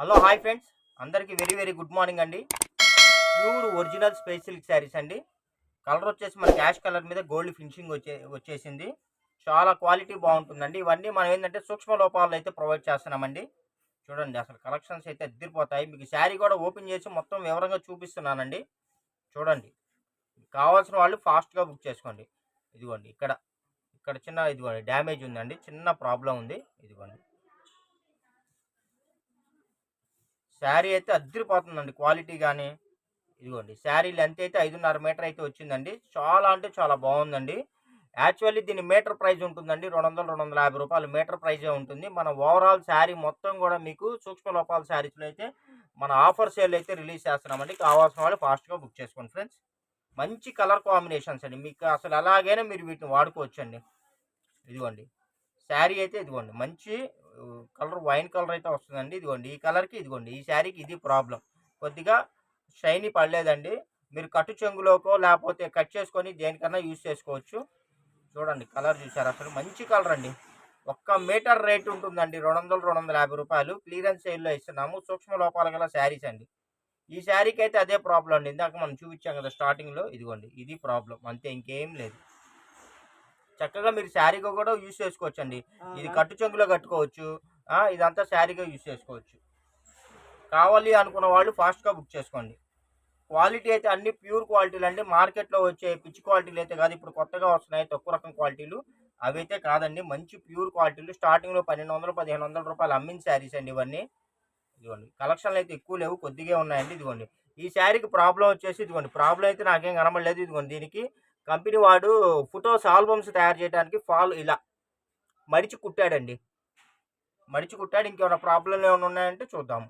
Hello hi friends. అందరికీ very very good morning అండి. Pure original space silk saris అండి. Colour వచ్చేసి మన క్యాష్ కలర్ మీద గోల్డ్ ఫినిషింగ్ వచ్చే వచ్చేసింది. చాలా క్వాలిటీ బాగుంటుందండి. ఇవన్నీ మనం ఏంటంటే సూక్ష్మ లోపాలు అయితే ప్రొవైడ్ చేస్తున్నామండి. చూడండి అసలు కలెక్షన్స్ అయితే ఎద్దిరిపోతాయి మీకు శారీ కూడా ఓపెన్ చేసి మొత్తం వివరంగా చూపిస్తున్నానండి. చూడండి కావాల్సిన వాళ్ళు ఫాస్ట్గా బుక్ చేసుకోండి. ఇదిగోండి ఇక్కడ ఇక్కడ చిన్న ఇదిగోండి డ్యామేజ్ ఉందండి. చిన్న ప్రాబ్లం ఉంది. ఇదిగోండి. శారీ అయితే అద్దరిపోతుందండి క్వాలిటీ కానీ ఇదిగోండి శారీ లెంత్ అయితే ఐదున్నర మీటర్ అయితే వచ్చిందండి. చాలా అంటే చాలా బాగుందండి. యాక్చువల్లీ దీని మీటర్ ప్రైజ్ ఉంటుందండి రెండు వందల రెండు వందల యాభై రూపాయలు మీటర్ ప్రైజే ఉంటుంది. మన ఓవరాల్ శారీ మొత్తం కూడా మీకు సూక్ష్మ లోపాల శారీస్లో అయితే మన ఆఫర్ సేల్ అయితే రిలీజ్ చేస్తున్నామండి. కావాల్సిన వాళ్ళు ఫాస్ట్గా బుక్ చేసుకోండి ఫ్రెండ్స్. మంచి కలర్ కాంబినేషన్స్ అండి. మీకు అసలు ఎలాగైనా మీరు వీటిని వాడుకోవచ్చండి. ఇదిగోండి శారీ అయితే ఇదిగోండి మంచి కలర్ వైన్ కలర్ అయితే వస్తుందండి. ఇదిగోండి ఈ కలర్కి ఇదిగోండి ఈ శారీకి ఇది ప్రాబ్లం కొద్దిగా షైనీ పడలేదండి. మీరు కట్టు చెంగులోకో లేకపోతే కట్ చేసుకొని దేనికన్నా యూజ్ చేసుకోవచ్చు. చూడండి కలర్ చూసారు అసలు మంచి కలర్ అండి. ఒక్క మీటర్ రేట్ ఉంటుందండి. రెండు వందలు రెండు వందల యాభై రూపాయలు. క్లియరెన్స్ సేల్లో ఇస్తున్నాము. సూక్ష్మ లోపాలు గల శారీస్ అండి. ఈ శారీకి అయితే అదే ప్రాబ్లం అండి. ఇందాక మనం చూపించాం కదా స్టార్టింగ్లో. ఇదిగోండి ఇది ప్రాబ్లం అంతే ఇంకేం లేదు. చక్కగా మీరు శారీగా కూడా యూజ్ చేసుకోవచ్చు అండి ఇది కట్టు చెంగులో కట్టుకోవచ్చు. ఇదంతా శారీగా యూజ్ చేసుకోవచ్చు. కావాలి అనుకున్న వాళ్ళు ఫాస్ట్గా బుక్ చేసుకోండి. క్వాలిటీ అయితే అన్ని ప్యూర్ క్వాలిటీలు అండి. మార్కెట్లో వచ్చే పిచ్చి క్వాలిటీలు అయితే కాదు. ఇప్పుడు కొత్తగా వస్తున్నాయి తక్కువ రకం క్వాలిటీలు. అవి అయితే కాదండి. మంచి ప్యూర్ క్వాలిటీలు. స్టార్టింగ్లో పన్నెండు వందలు పదిహేను వందల రూపాయలు అమ్మిన శారీస్ అండి ఇవన్నీ. ఇదిగోండి. కలెక్షన్లు అయితే ఎక్కువ లేవు. కొద్దిగా ఉన్నాయండి. ఇదిగోండి. ఈ శారీకి ప్రాబ్లం వచ్చేసి ఇదిగోండి. ప్రాబ్లం అయితే నాకేం కనబడలేదు. ఇదిగోండి దీనికి. కంపెనీ వాడు ఫొటోస్ ఆల్బమ్స్ తయారు చేయడానికి ఫాల్ ఇలా మడిచి కుట్టాడండి. మడిచి కుట్టాడు ఇంకేమైనా ప్రాబ్లం ఏమైనా ఉన్నాయంటే చూద్దాము.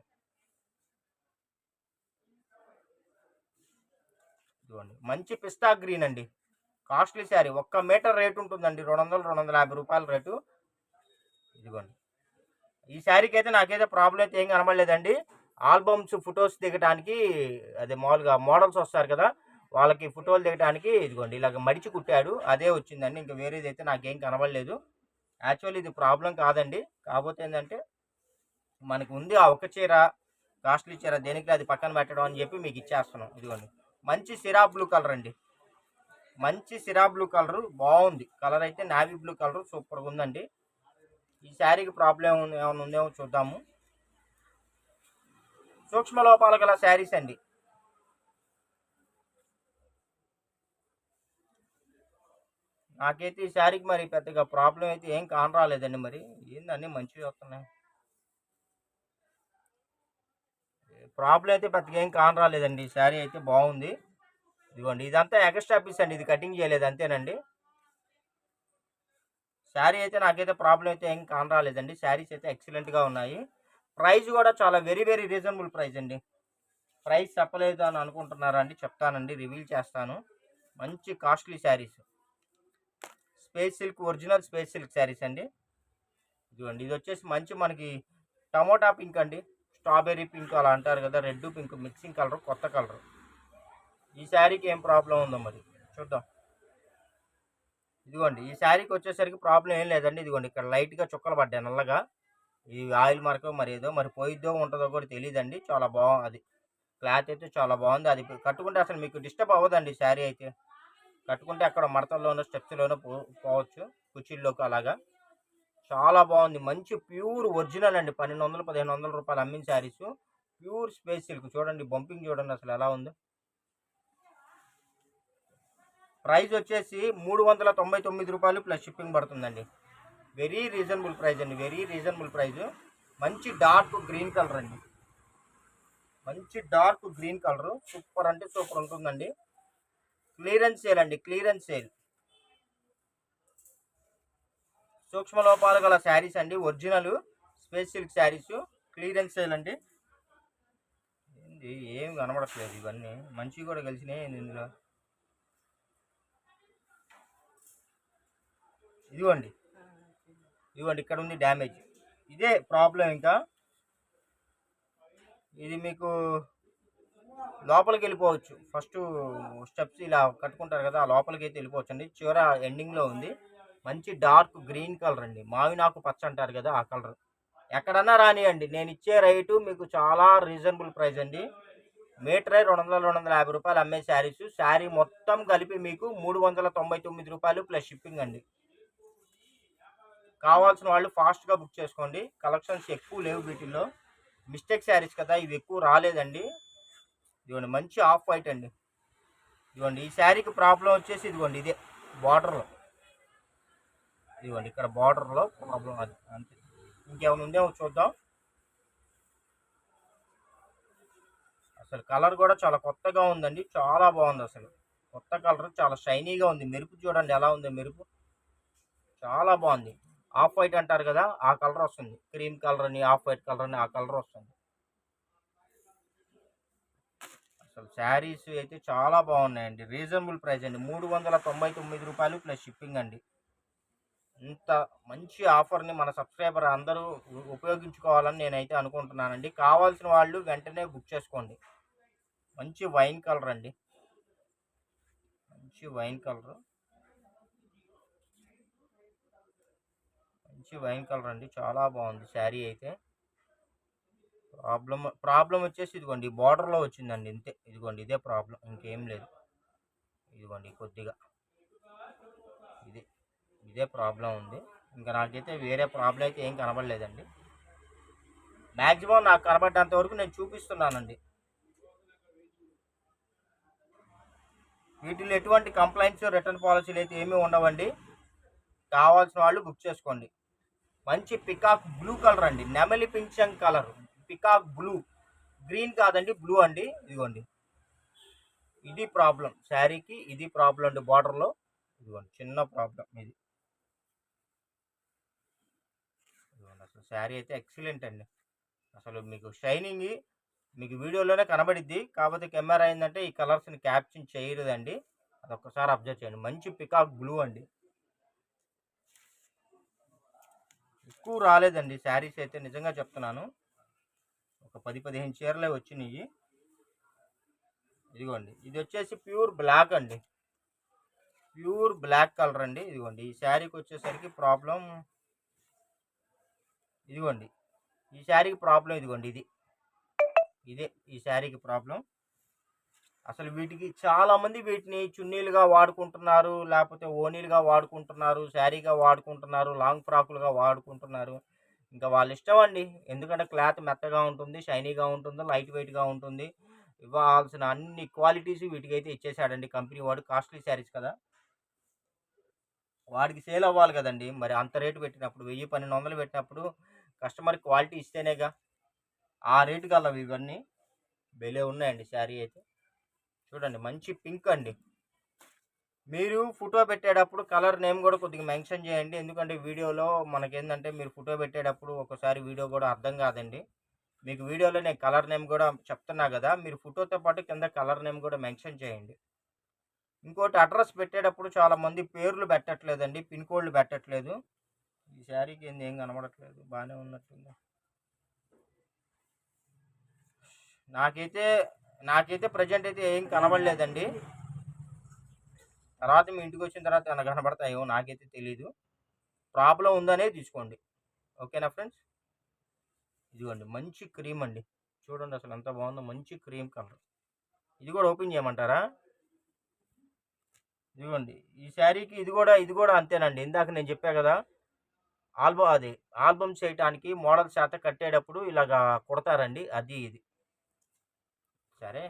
ఇదిగోండి మంచి పిస్తా గ్రీన్ అండి. కాస్ట్లీ శారీ ఒక్క మీటర్ రేట్ ఉంటుందండి రెండు వందలు రెండు వందల యాభై రూపాయల రేటు. ఇదిగోండి ఈ శారీకి అయితే నాకైతే ప్రాబ్లం అయితే ఏం కనబడలేదండి. ఆల్బమ్స్ ఫొటోస్ దిగడానికి అదే మామూలుగా మోడల్స్ వస్తారు కదా వాళ్ళకి ఫోటోలు దిగడానికి ఇదిగోండి ఇలాగ మడిచి కుట్టాడు అదే వచ్చిందండి. ఇంకా వేరేది అయితే నాకేం కనబడలేదు. యాక్చువల్లీ ఇది ప్రాబ్లం కాదండి. కాకపోతే ఏంటంటే మనకు ఉంది ఆ ఒక్క చీర కాస్ట్లీ చీర దేనికి అది పక్కన పెట్టడం అని చెప్పి మీకు ఇచ్చేస్తున్నాం. ఇదిగోండి. మంచి సిరా బ్లూ కలర్ అండి. మంచి సిరా బ్లూ కలర్ బాగుంది. కలర్ అయితే నావీ బ్లూ కలర్ సూపర్గా ఉందండి. ఈ శారీకి ప్రాబ్లం ఏమైనా ఉందేమో చూద్దాము. సూక్ష్మ లోపాలు గల శారీస్ అండి. నాకైతే ఈ శారీకి మరి పెద్దగా ప్రాబ్లం అయితే ఏం కాన రాలేదండి మరి. ఏందన్నీ మంచివి వస్తున్నాయి. ప్రాబ్లం అయితే పెద్దగా ఏం కాన రాలేదండి. ఈ శారీ అయితే బాగుంది. ఇదిగోండి ఇదంతా ఎక్స్ట్రా పీస్ అండి. ఇది కటింగ్ చేయలేదు అంతేనండి. శారీ అయితే నాకైతే ప్రాబ్లం అయితే ఏం కాన రాలేదండి. శారీస్ అయితే ఎక్సలెంట్గా ఉన్నాయి. ప్రైస్ కూడా చాలా వెరీ వెరీ రీజనబుల్ ప్రైస్ అండి. ప్రైస్ చెప్పలేదు అని అనుకుంటున్నారా అండి? చెప్తానండి రివీల్ చేస్తాను. మంచి costly saris. Space silk original space silk saris అండి. ఇదిగోండి ఇది వచ్చేసి మంచి మనకి టమోటా పింక్ అండి. స్ట్రాబెర్రీ పింక్ అలా అంటారు కదా రెడ్ పింక్ మిక్సింగ్ కలర్ కొత్త కలర్. ఈ శారీకి ఏం ప్రాబ్లం ఉందో మరి చూద్దాం. ఇదిగోండి ఈ శారీకి వచ్చేసరికి ప్రాబ్లం ఏం లేదండి. ఇదిగోండి ఇక్కడ లైట్గా చుక్కలు పడ్డాయి నల్లగా. ఈ ఆయిల్ మార్క మరి ఏదో మరి పోయిద్దో ఉంటుందో కూడా తెలియదండి చాలా బాగుంది అది క్లాత్ అయితే చాలా బాగుంది. అది కట్టుకుంటే అసలు మీకు డిస్టర్బ్ అవ్వదండి శారీ అయితే. కట్టుకుంటే అక్కడ మడతల్లోనూ స్టెప్స్లోనూ పో పోవచ్చు. కుర్చీల్లోకి అలాగా. చాలా బాగుంది. మంచి ప్యూర్ ఒరిజినల్ అండి. పన్నెండు వందలు పదిహేను వందల రూపాయలు అమ్మిన శారీస్. Pure space silk. చూడండి బంపింగ్ చూడండి అసలు ఎలా ఉందో. ప్రైస్ వచ్చేసి మూడు వందల తొంభై తొమ్మిది రూపాయలు ప్లస్ షిప్పింగ్ పడుతుందండి. వెరీ రీజనబుల్ ప్రైస్ అండి. Very reasonable price. మంచి డార్క్ గ్రీన్ కలర్ అండి. మంచి డార్క్ గ్రీన్ కలర్. సూపర్ అంటే సూపర్ ఉంటుందండి. క్లియరెన్స్ సేల్ అండి క్లియరెన్స్ సేల్ సూక్ష్మ లోపాలు గల శారీస్ అండి original space silk saris clearance sale అండి. ఏంది ఏం కనబడట్లేదు ఇవన్నీ మంచివి కూడా కలిసినాయి ఇందులో? ఇదిగోండి ఇదిగోండి ఇక్కడ ఉంది డ్యామేజ్. ఇదే ప్రాబ్లం ఇంకా. ఇది మీకు లోపలికి వెళ్ళిపోవచ్చు ఫస్ట్ స్టెప్స్ ఇలా కట్టుకుంటారు కదా ఆ లోపలికి అయితే వెళ్ళిపోవచ్చు అండి చివర ఎండింగ్లో ఉంది. మంచి డార్క్ గ్రీన్ కలర్ అండి. మావినాకు పచ్చ అంటారు కదా ఆ కలర్. ఎక్కడన్నా రానియండి. నేను ఇచ్చే రేటు మీకు చాలా రీజనబుల్ ప్రైస్ అండి. మీటరే రెండు వందల రెండు వందల యాభై రూపాయలు అమ్మే శారీస్. శారీ మొత్తం కలిపి మీకు మూడు వందల తొంభై తొమ్మిది రూపాయలు ప్లస్ షిప్పింగ్ అండి. కావాల్సిన వాళ్ళు ఫాస్ట్గా బుక్ చేసుకోండి. కలెక్షన్స్ ఎక్కువ లేవు వీటిల్లో. మిస్టేక్ శారీస్ కదా ఇవి ఎక్కువ రాలేదండి. ఇదిగోండి మంచి ఆఫ్ వైట్ అండి. ఇదిగోండి ఈ శారీకి ప్రాబ్లం వచ్చేసి ఇదిగోండి ఇదే బార్డర్లో ఇదిగోండి ఇక్కడ బార్డర్లో ప్రాబ్లం అది అంతే. ఇంకేమైనా ఉందేమో చూద్దాం. అసలు కలర్ కూడా చాలా కొత్తగా ఉందండి చాలా బాగుంది అసలు. కొత్త కలర్ చాలా షైనీగా ఉంది. మెరుపు చూడండి ఎలా ఉంది మెరుపు. చాలా బాగుంది. ఆఫ్ వైట్ అంటారు కదా ఆ కలర్ వస్తుంది. క్రీమ్ కలర్ అని ఆఫ్ వైట్ కలర్ అని ఆ కలర్ వస్తుంది. అసలు శారీస్ అయితే చాలా బాగున్నాయండి. రీజనబుల్ ప్రైస్ అండి. మూడు వందల తొంభై తొమ్మిది రూపాయలు ప్లస్ షిప్పింగ్ అండి. ఇంత మంచి ఆఫర్ని మన సబ్స్క్రైబర్ అందరూ ఉపయోగించుకోవాలని నేనైతే అనుకుంటున్నానండి. కావాల్సిన వాళ్ళు వెంటనే బుక్ చేసుకోండి. మంచి వైన్ కలర్ అండి. మంచి వైన్ కలర్. మంచి వైన్ కలర్ అండి. చాలా బాగుంది శారీ అయితే. ప్రాబ్లం ప్రాబ్లం వచ్చేసి ఇదిగోండి బార్డర్లో వచ్చిందండి ఇంతే. ఇదిగోండి ఇదే ప్రాబ్లం ఇంకేం లేదు. ఇదిగోండి కొద్దిగా ఇదే ఇదే ప్రాబ్లం ఉంది. ఇంకా నాకైతే వేరే ప్రాబ్లం అయితే ఏం కనబడలేదండి. మ్యాక్సిమం నాకు కనబడ్డంత వరకు నేను చూపిస్తున్నానండి. వీటిలో ఎటువంటి కంప్లైంట్స్ రిటర్న్ పాలసీలు అయితే ఏమీ ఉండవండి. కావాల్సిన వాళ్ళు బుక్ చేసుకోండి. మంచి పికాక్ బ్లూ కలర్ అండి. నెమలి పింఛం కలర్. Peacock blue. గ్రీన్ కాదండి బ్లూ అండి. ఇదిగోండి. ఇది ప్రాబ్లం. శారీకి ఇది ప్రాబ్లం అండి బార్డర్లో. ఇదిగోండి చిన్న ప్రాబ్లం ఇది. ఇదిగోండి అసలు శారీ అయితే ఎక్సలెంట్ అండి. అసలు మీకు షైనింగ్ మీకు వీడియోలోనే కనబడిద్ది. కాకపోతే కెమెరా ఏంటంటే ఈ కలర్స్ని క్యాప్చర్ చేయలేదండి. అది ఒక్కసారి అబ్జర్వ్ చేయండి. మంచి పికాక్ బ్లూ అండి. ఎక్కువ రాలేదండి. శారీస్ అయితే నిజంగా చెప్తున్నాను. ఒక పది పదిహేను చీరలే వచ్చినాయి. ఇదిగోండి. ఇది వచ్చేసి ప్యూర్ బ్లాక్ అండి. ప్యూర్ బ్లాక్ కలర్ అండి. ఇదిగోండి. ఈ శారీకి వచ్చేసరికి ప్రాబ్లం ఇదిగోండి. ఈ శారీకి ప్రాబ్లం ఇదిగోండి. ఇది. ఇదే ఈ శారీకి ప్రాబ్లం. అసలు వీటికి చాలామంది వీటిని చున్నీలుగా వాడుకుంటున్నారు లేకపోతే ఓనీలుగా వాడుకుంటున్నారు శారీగా వాడుకుంటున్నారు లాంగ్ ఫ్రాకులుగా వాడుకుంటున్నారు. ఇంకా వాళ్ళ ఇష్టం అండి ఎందుకంటే క్లాత్ మెత్తగా ఉంటుంది షైనీగా ఉంటుంది లైట్ వెయిట్గా ఉంటుంది. ఇవ్వాల్సిన అన్ని క్వాలిటీస్ వీటికైతే ఇచ్చేసాడండి కంపెనీ వాడు. కాస్ట్లీ శారీస్ కదా. వాడికి సేల్ అవ్వాలి కదండి. మరి అంత రేటు పెట్టినప్పుడు వెయ్యి పన్నెండు వందలు పెట్టినప్పుడు కస్టమర్ క్వాలిటీ ఇస్తేనేగా ఆ రేటు గలవి ఇవన్నీ. భలే ఉన్నాయండి శారీ అయితే. చూడండి మంచి పింక్ అండి. మీరు ఫోటో పెట్టేటప్పుడు కలర్ నేమ్ కూడా కొద్దిగా మెన్షన్ చేయండి. ఎందుకంటే వీడియోలో మనకేంటంటే మీరు ఫోటో పెట్టేటప్పుడు ఒకసారి వీడియో కూడా అర్థం కాదండి. మీకు వీడియోలో నేను కలర్ నేమ్ కూడా చెప్తున్నా కదా మీరు ఫోటోతో పాటు కింద కలర్ నేమ్ కూడా మెన్షన్ చేయండి. ఇంకోటి అడ్రస్ పెట్టేటప్పుడు చాలా మంది పేర్లు పెట్టట్లేదండి పిన్ కోడ్లు పెట్టట్లేదు. ఈ శారీకి ఏంది ఏం కనబడట్లేదు బాగానే ఉన్నట్టుంది. నాకైతే నాకైతే ప్రజెంట్ అయితే ఏం కనబడలేదండి. తర్వాత మీ ఇంటికి వచ్చిన తర్వాత ఏమైనా కనబడతాయో నాకైతే తెలీదు. ప్రాబ్లం ఉందనే తీసుకోండి. ఓకేనా ఫ్రెండ్స్? ఇదిగోండి మంచి క్రీమ్ అండి. చూడండి అసలు ఎంత బాగుందో మంచి క్రీమ్ కలర్. ఇది కూడా ఓపెన్ చేయమంటారా? ఇదిగోండి ఈ శారీకి ఇది కూడా ఇది కూడా అంతేనండి. ఇందాక నేను చెప్పా కదా ఆల్బమ్ అది ఆల్బమ్ చేయటానికి మోడల్ శాత కట్టేటప్పుడు ఇలాగా కుడతారండి. అది ఇది. సరే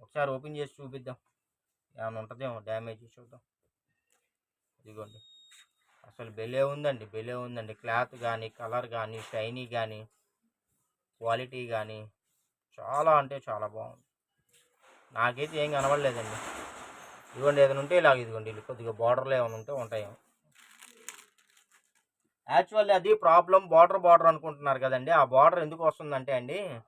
ఒకసారి ఓపెన్ చేసి చూపిద్దాం. ఏమైనా ఉంటుందేమో డ్యామేజ్ చూద్దాం. ఇదిగోండి. అసలు బెలే ఉందండి బెలే ఉందండి. క్లాత్ కానీ కలర్ కానీ షైనీ కానీ క్వాలిటీ కానీ చాలా అంటే చాలా బాగుంది. నాకైతే ఏం కనబడలేదండి. ఇదిగోండి ఏదైనా ఉంటే ఇలాగ ఇదిగోండి కొద్దిగా బార్డర్లో ఏమైనా ఉంటే ఉంటాయేమో. యాక్చువల్లీ అది ప్రాబ్లం బార్డర్ బార్డర్ అనుకుంటున్నారు కదండి. ఆ బార్డర్ ఎందుకు వస్తుందంటే అండి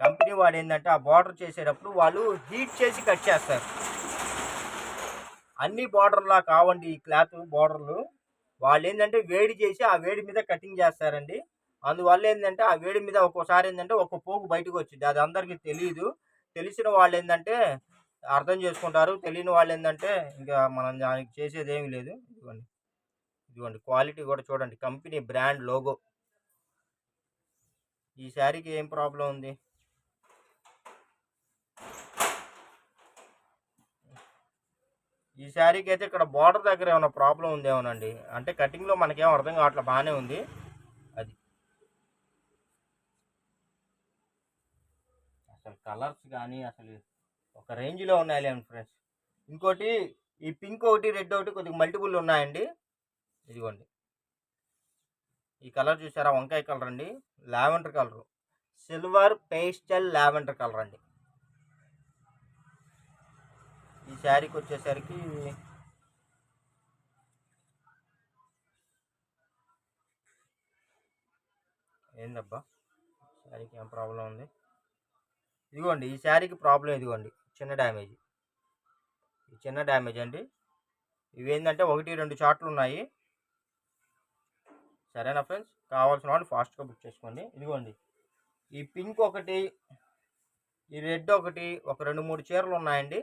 కంపెనీ వాడు ఏంటంటే ఆ బార్డర్ చేసేటప్పుడు వాళ్ళు హీట్ చేసి కట్ చేస్తారు. అన్ని బార్డర్లా కావండి ఈ క్లాత్ బార్డర్లు వాళ్ళు ఏంటంటే వేడి చేసి ఆ వేడి మీద కటింగ్ చేస్తారండి. అందువల్ల ఏంటంటే ఆ వేడి మీద ఒక్కోసారి ఏంటంటే ఒక్క పోగు బయటకు వచ్చింది అది అందరికీ తెలియదు తెలిసిన వాళ్ళు ఏంటంటే అర్థం చేసుకుంటారు. తెలియని వాళ్ళు ఏంటంటే ఇంకా మనం దానికి చేసేది ఏమి లేదు. ఇదిగోండి. ఇదిగోండి క్వాలిటీ కూడా చూడండి. కంపెనీ బ్రాండ్ లోగో ఈ శారీకి ఏం ప్రాబ్లం ఉంది? ఈ శారీకి అయితే ఇక్కడ బార్డర్ దగ్గర ఏమైనా ప్రాబ్లం ఉందేమోనండి అంటే కటింగ్లో మనకేం అర్థం కావట్లే బాగానే ఉంది. అది. అసలు కలర్స్ కానీ అసలు ఒక రేంజ్లో ఉన్నాయి ఫ్రెండ్స్ ఇంకోటి ఈ పింక్ ఒకటి రెడ్ ఒకటి కొద్దిగా మల్టిపుల్ ఉన్నాయండి. ఇదిగోండి. ఈ కలర్ చూసారా? వంకాయ కలర్ అండి. Lavender colour silver pastel lavender colour అండి. ఈ శారీకి వచ్చేసరికి ఏందబ్బా? శారీకి ఏం ప్రాబ్లం ఉంది? ఇదిగోండి ఈ శారీకి ప్రాబ్లం ఇదిగోండి. చిన్న డ్యామేజ్ ఈ చిన్న డ్యామేజ్ అండి. ఇవి ఏంటంటే ఒకటి రెండు చాట్లు ఉన్నాయి. సరేనా ఫ్రెండ్స్ కావాల్సిన వాళ్ళు ఫాస్ట్గా బుక్ చేసుకోండి. ఇదిగోండి ఈ పింక్ ఒకటి ఈ రెడ్ ఒకటి ఒక రెండు మూడు చీరలు ఉన్నాయండి.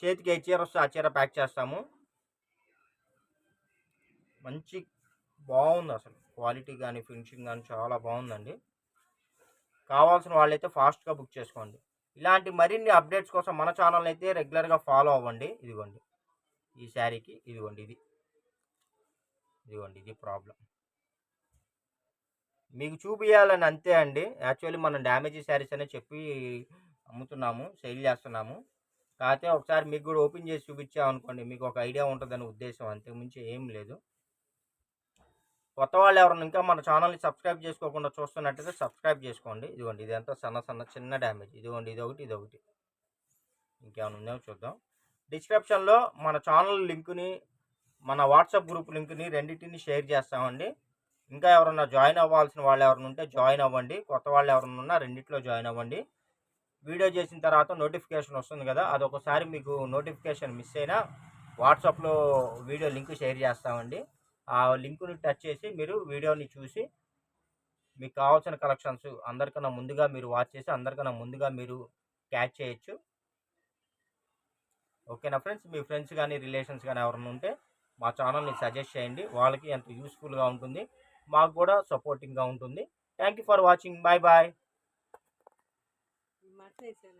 చేతికి ఏ చీర వస్తే ఆ చీర ప్యాక్ చేస్తాము. మంచి బాగుంది అసలు. క్వాలిటీ కానీ ఫినిషింగ్ కానీ చాలా బాగుందండి. కావాల్సిన వాళ్ళైతే ఫాస్ట్గా బుక్ చేసుకోండి. ఇలాంటి మరిన్ని అప్డేట్స్ కోసం మన ఛానల్ అయితే రెగ్యులర్గా ఫాలో అవ్వండి. ఇదిగోండి. ఈ శారీకి ఇదిగోండి ఇది. ఇదిగోండి ఇది ప్రాబ్లం మీకు చూపించాలని అంతే అండి. యాక్చువల్లీ మనం డ్యామేజ్ శారీస్ అనే చెప్పి అమ్ముతున్నాము సేల్ చేస్తున్నాము. కాకపోతే ఒకసారి మీకు కూడా ఓపెన్ చేసి చూపించామనుకోండి మీకు ఒక ఐడియా ఉంటుందని ఉద్దేశం. అంతకుమించి ఏం లేదు. కొత్త వాళ్ళు ఎవరైనా ఇంకా మన ఛానల్ని సబ్స్క్రైబ్ చేసుకోకుండా చూస్తున్నట్టయితే సబ్స్క్రైబ్ చేసుకోండి. ఇదిగోండి ఇదంతా సన్న సన్న చిన్న డ్యామేజ్. ఇదిగోండి ఇది ఒకటి ఇది ఒకటి ఇంకేమైనా ఉందేమో చూద్దాం. డిస్క్రిప్షన్లో మన ఛానల్ లింకుని మన వాట్సాప్ గ్రూప్ లింక్ని రెండింటిని షేర్ చేస్తామండి. ఇంకా ఎవరన్నా జాయిన్ అవ్వాల్సిన వాళ్ళు ఎవరైనా ఉంటే జాయిన్ అవ్వండి. కొత్త వాళ్ళు ఎవరైనా ఉన్నా రెండిట్లో జాయిన్ అవ్వండి. వీడియో చేసిన తర్వాత నోటిఫికేషన్ వస్తుంది కదా అది ఒకసారి మీకు నోటిఫికేషన్ మిస్ అయినా వాట్సాప్లో వీడియో లింక్ షేర్ చేస్తామండి. ఆ లింకుని టచ్ చేసి మీరు వీడియోని చూసి మీకు కావాల్సిన కలెక్షన్స్ అందరికన్నా ముందుగా మీరు వాచ్ చేసి అందరికన్నా ముందుగా మీరు క్యాచ్ చేయొచ్చు. ఓకేనా ఫ్రెండ్స్? మీ ఫ్రెండ్స్ కానీ రిలేషన్స్ కానీ ఎవరైనా ఉంటే మా ఛానల్ని సజెస్ట్ చేయండి. వాళ్ళకి ఎంత యూస్ఫుల్గా ఉంటుంది మాకు కూడా సపోర్టింగ్గా ఉంటుంది. Thank you for watching. Bye bye 那，谢谢了。